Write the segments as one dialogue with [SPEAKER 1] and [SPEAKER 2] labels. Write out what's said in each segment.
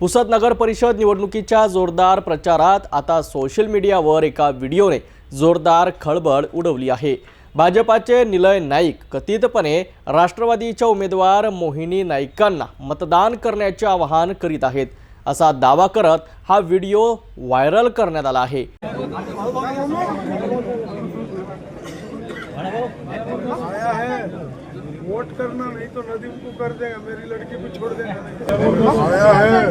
[SPEAKER 1] पुसद नगर परिषद निवडणुकीच्या जोरदार प्रचारात आता सोशल मीडियावर एका व्हिडिओने जोरदार खळबळ उडवली आहे. भाजपाचे निलय नाईक कथितपणे राष्ट्रवादीच्या उमेदवार मोहिनी नाईकांना मतदान करण्याचे आवाहन करीत आहेत. असा दावा करत हा व्हिडिओ व्हायरल करण्यात आला आहे.
[SPEAKER 2] आया है। वोट करना नहीं तो नदीम को कर देगा मेरी लड़की को छोड़ देगा। आया है।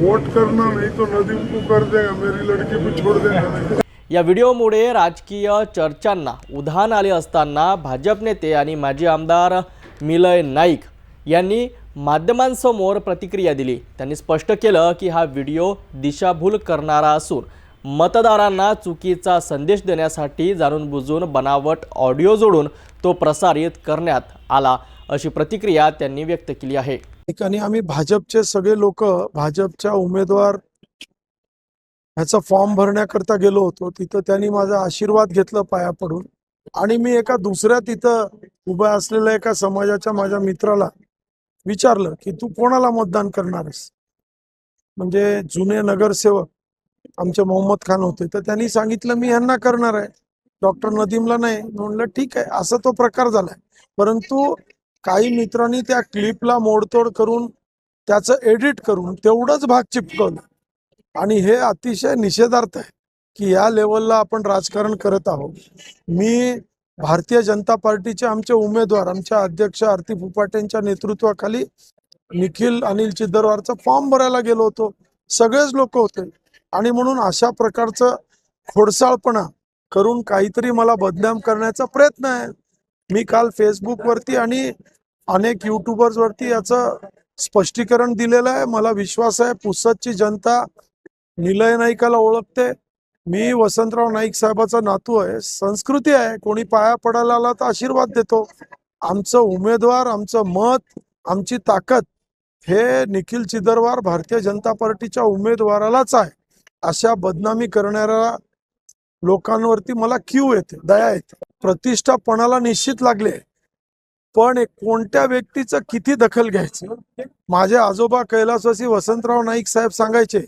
[SPEAKER 2] वोट करना नहीं तो नदीम को कर देगा मेरी लड़की को छोड़ देगा।
[SPEAKER 1] या व्हिडिओमुळे राजकीय चर्चांना उधाण आले असताना भाजप नेते आणि माजी आमदार मिलय नाईक यांनी माध्यमांसमोर प्रतिक्रिया दिली. त्यांनी स्पष्ट केलं की हा व्हिडिओ दिशाभूल करणारा असून मतदारांना चुकीचा संदेश देण्यासाठी जाणून बुजून बनावट ऑडिओ जोडून तो प्रसारित करण्यात आला अशी प्रतिक्रिया त्यांनी व्यक्त केली आहे.
[SPEAKER 2] ठिकाणी आम्ही भाजपचे सगळे लोक भाजपच्या उमेदवार ह्याचा फॉर्म भरण्याकरता गेलो होतो. तिथं त्यांनी माझा आशीर्वाद घेतला पाया पडून. आणि मी एका दुसऱ्या तिथं उभ्या असलेल्या एका समाजाच्या माझ्या मित्राला विचारलं की तू कोणाला मतदान करणार आहेस? म्हणजे जुने नगरसेवक आमचे मोहम्मद खान होते. तर त्यांनी सांगितलं मी यांना करणार आहे. डॉक्टर नदीमला नाही. म्हणलं ठीक आहे. असा तो प्रकार झालाय. परंतु काही मित्रांनी त्या क्लिपला मोडतोड करून त्याचं एडिट करून तेवढंच भाग चिपकवलं. आणि हे अतिशय निषेधार्थ आहे की या लेवलला आपण राजकारण करत आहोत. मी भारतीय जनता पार्टीचे आमचे उमेदवार आमच्या अध्यक्ष आरती फुपाटेंच्या नेतृत्वाखाली निखिल अनिल चिद्दरवारचा फॉर्म भरायला गेलो होतो. सगळेच लोक होते. आणि म्हणून अशा प्रकारचं खोडसाळपणा करून काहीतरी मला बदनाम करण्याचा प्रयत्न आहे. मी काल फेसबुकवरती आणि अनेक युट्यूबर्सवरती याचं स्पष्टीकरण दिलेलं आहे. मला विश्वास आहे पुसदची जनता निलय नाईकाला ओळखते. मी वसंतराव नाईक साहेबाचा नातू आहे संस्कृती आहे. कोणी पाया पडायला आला तर आशीर्वाद देतो. आमचं उमेदवार आमचं मत आमची ताकद हे निखिल चिदरवार भारतीय जनता पार्टीच्या उमेदवारालाच आहे. अशा बदनामी करणाऱ्या लोकांवरती मला क्यू येते दया येते. प्रतिष्ठापणाला निश्चित लागले पण एक कोणत्या व्यक्तीचं किती दखल घ्यायचं? माझे आजोबा कैलासवासी वसंतराव नाईक साहेब सांगायचे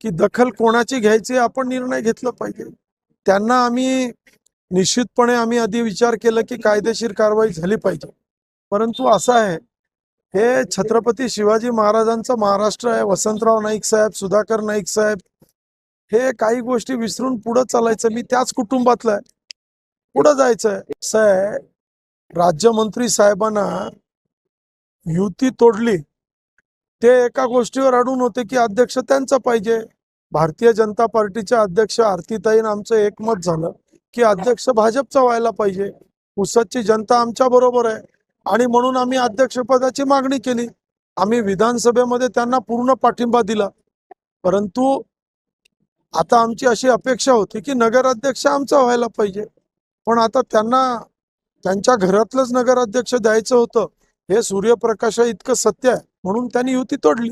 [SPEAKER 2] की दखल कोणाची घ्यायची आपण निर्णय घेतला पाहिजे. त्यांना आम्ही निश्चितपणे आम्ही आधी विचार केला की कायदेशीर कारवाई झाली पाहिजे. परंतु असं आहे हे छत्रपती शिवाजी महाराजांचं महाराष्ट्र आहे. वसंतराव नाईक साहेब सुधाकर नाईक साहेब हे काही गोष्टी विसरून पुढं चालायचं. मी त्याच कुटुंबातलं आहे. पुढं जायचंय असं राज्यमंत्री साहेबांना युती तोडली. ते एका गोष्टीवर अडून होते की अध्यक्ष त्यांचं पाहिजे. भारतीय जनता पार्टीच्या अध्यक्ष आरतीताईन आमचं एकमत झालं की अध्यक्ष भाजपचा व्हायला पाहिजे. उसदची जनता आमच्या बरोबर आहे. आणि म्हणून आम्ही अध्यक्षपदाची मागणी केली. आम्ही विधानसभेमध्ये त्यांना पूर्ण पाठिंबा दिला. परंतु आता आमची अशी अपेक्षा होती की नगराध्यक्ष आमचा व्हायला पाहिजे. पण आता त्यांना त्यांच्या घरातलंच नगराध्यक्ष द्यायचं होतं. हे सूर्यप्रकाशा इतकं सत्य आहे म्हणून त्यांनी युती तोडली.